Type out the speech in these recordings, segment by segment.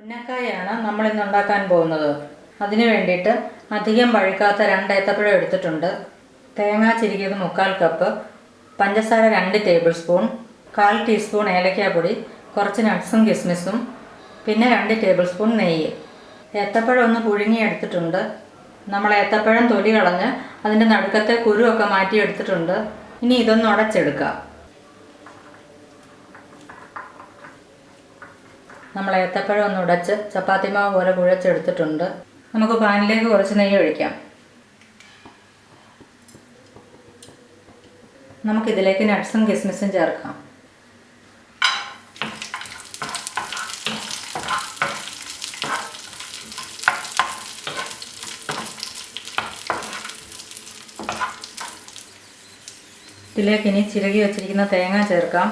ഉന്നക്കായാണ് നമ്മൾ ഇന്ന് ഉണ്ടാക്കാൻ പോകുന്നത്. അതിന് വേണ്ടിയിട്ട് അധികം പഴുക്കാത്ത രണ്ട് ഏത്തപ്പഴം എടുത്തിട്ടുണ്ട്. തേങ്ങ ചിരികിയത് മുക്കാൽ കപ്പ് പഞ്ചസാര രണ്ട് ടേബിൾ സ്പൂൺ കാൽ ടീസ്പൂൺ ഏലക്കാപ്പൊടി കുറച്ച് നട്ട്സും കിസ്മിസും പിന്നെ രണ്ട് ടേബിൾ സ്പൂൺ നെയ്യ്. ഏത്തപ്പഴം ഒന്ന് പുഴുങ്ങി എടുത്തിട്ടുണ്ട്. നമ്മൾ ഏത്തപ്പഴം തൊലി കളഞ്ഞ് അതിന്റെ നടുക്കത്തെ കുരുവൊക്കെ മാറ്റി എടുത്തിട്ടുണ്ട്. ഇനി ഇതൊന്ന് ഉടച്ചെടുക്കാം. നമ്മൾ ഏത്തപ്പഴം ഒന്ന് ഉടച്ച് ചപ്പാത്തി മാവ് പോലെ കുഴച്ചെടുത്തിട്ടുണ്ട്. നമുക്ക് പാനിലേക്ക് കുറച്ച് നെയ്യ് ഒഴിക്കാം. നമുക്കിതിലേക്ക് നട്ട്സും കിസ്മിസും ചേർക്കാം. ഇതിലേക്ക് ഇനി ചിരകി വെച്ചിരിക്കുന്ന തേങ്ങ ചേർക്കാം.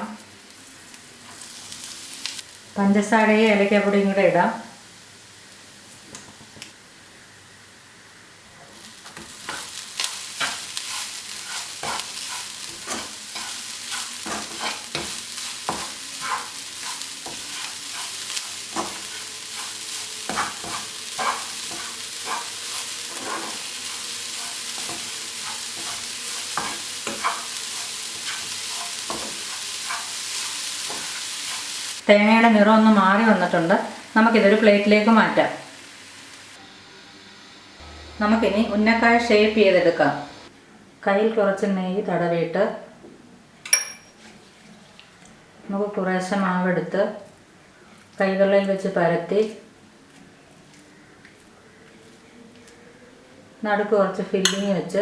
പഞ്ചസാരയും ഏലക്കാപ്പൊടിയും കൂടെ ഇടാം. തേങ്ങയുടെ നിറം ഒന്ന് മാറി വന്നിട്ടുണ്ട്. നമുക്കിതൊരു പ്ലേറ്റിലേക്ക് മാറ്റാം. നമുക്കിനി ഉന്നക്കായ ഷേപ്പ് ചെയ്തെടുക്കാം. കയ്യിൽ കുറച്ച് നെയ്യ് തടവിയിട്ട് നമുക്ക് കുറേശ്ശെ മാവെടുത്ത് കൈകളിൽ വെച്ച് പരത്തി നടുക്ക് കുറച്ച് ഫില്ലിങ് വെച്ച്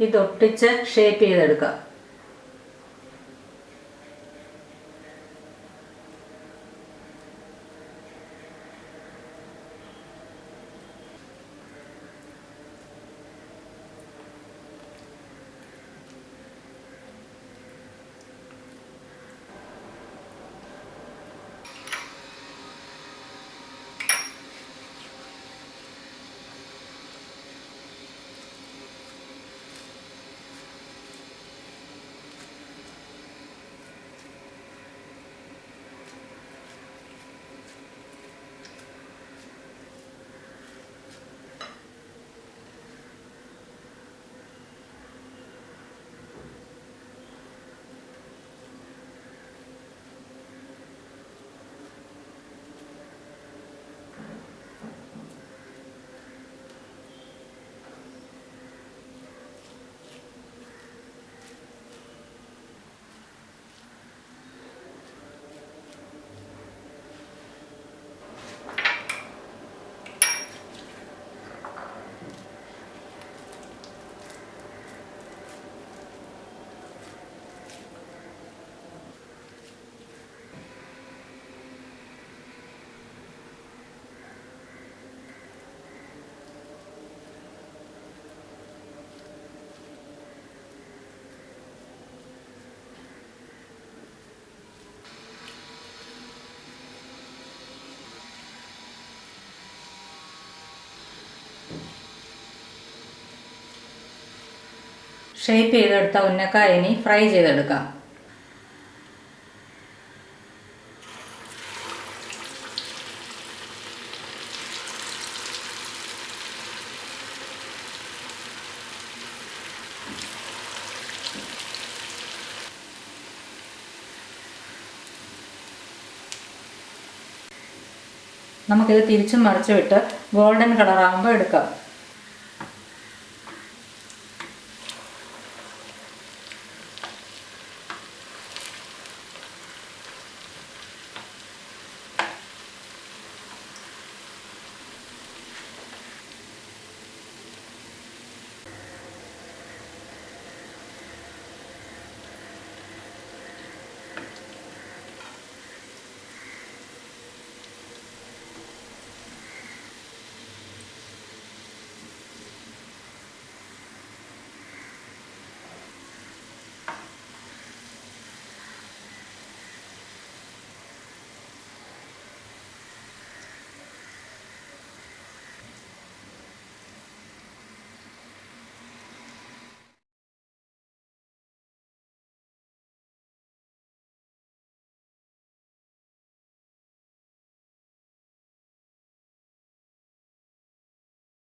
ഇതൊട്ടിച്ച് ഷേപ്പ് ചെയ്തെടുക്കാം ഷേപ്പ് ചെയ്തെടുത്ത ഉന്നക്കായ ഇനി ഫ്രൈ ചെയ്തെടുക്കാം. നമുക്കിത് തിരിച്ചും മറിച്ചു വിട്ട് ഗോൾഡൻ കളറാകുമ്പോൾ എടുക്കാം.